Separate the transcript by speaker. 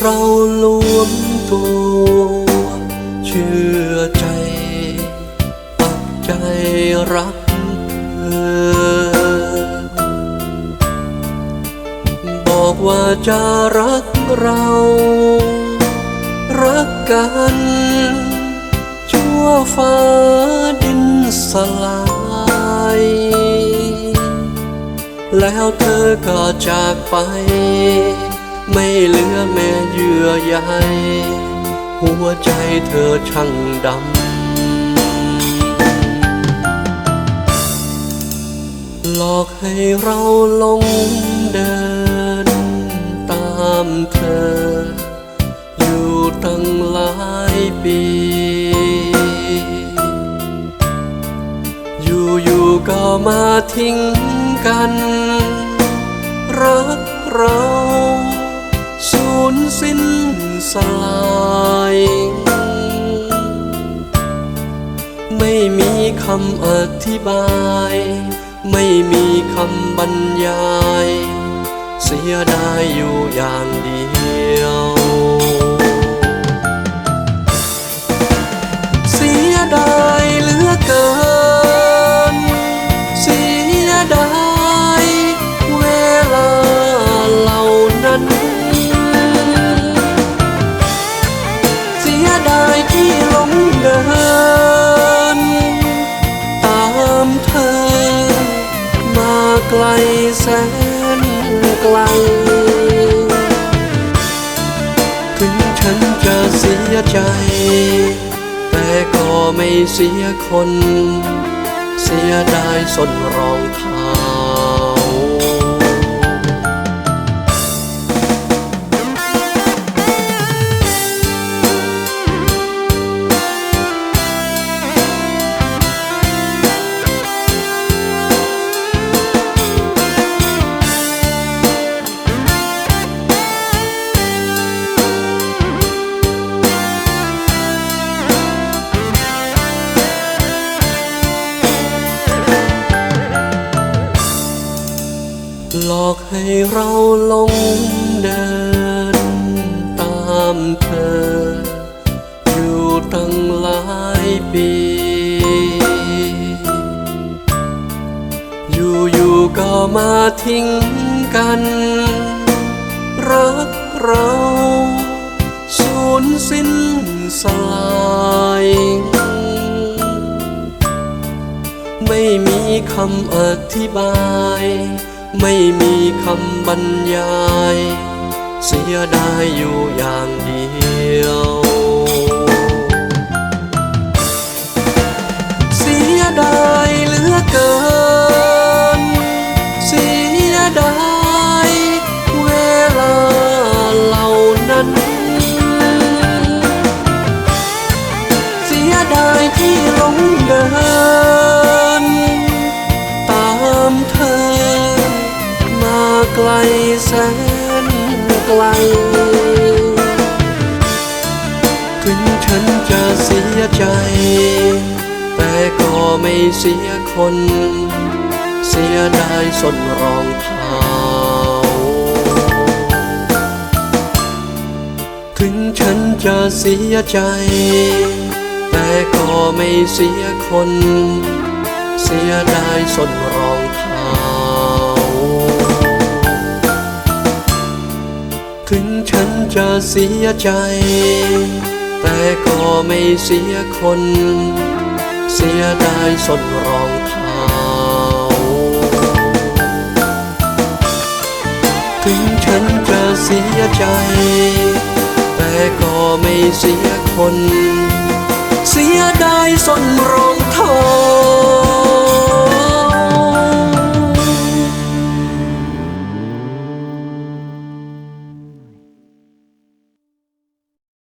Speaker 1: เรารวมตัว เชื่อใจ ปักใจรักเธอ บอกว่าจะรักเรา รักกันชั่วฟ้าดินสลายแล้วเธอก็จากไป ไม่เหลือแม้เยื่อใยหัวใจเธอช่างดำ หลอกให้เราลงเดินตามเธอ อยู่ตั้งหลายปี อยู่ๆก็มาทิ้งกัน รักเรา สิ้นสลาย ไม่มีคำอธิบาย ไม่มีคำบรรยาย เสียดายอยู่อย่างเดียวเสียดาย ไกลแสนไกล ถึงฉันจะเสียใจ แต่ก็ไม่เสียคน เสียดายสนรองเท้า หลอกให้เราลงเดินตามเธอ อยู่ตั้งหลายปี อยู่ๆก็มาทิ้งกัน รักเราสูญสิ้นสลายไม่มีคำอธิบาย ไม่มีคำบรรยาย เสียดายอยู่อย่างเดียว เสียดายเหลือเกิน เสียดายเวลาเหล่านั้น เสียดายที่หลงเดิน ลแสนไกล ถึงฉันจะเสียใจ แต่ก็ไม่เสียคน เสียดายสนรองเท้า ถึงฉันจะเสียใจ แต่ก็ไม่เสียคน เสียดายสนรอง จะเสียใจ แต่ก็ไม่เสียคน เสียดายสนรองเท้า ถึงฉันจะเสียใจ แต่ก็ไม่เสียคน เสียดายสนรองเท้า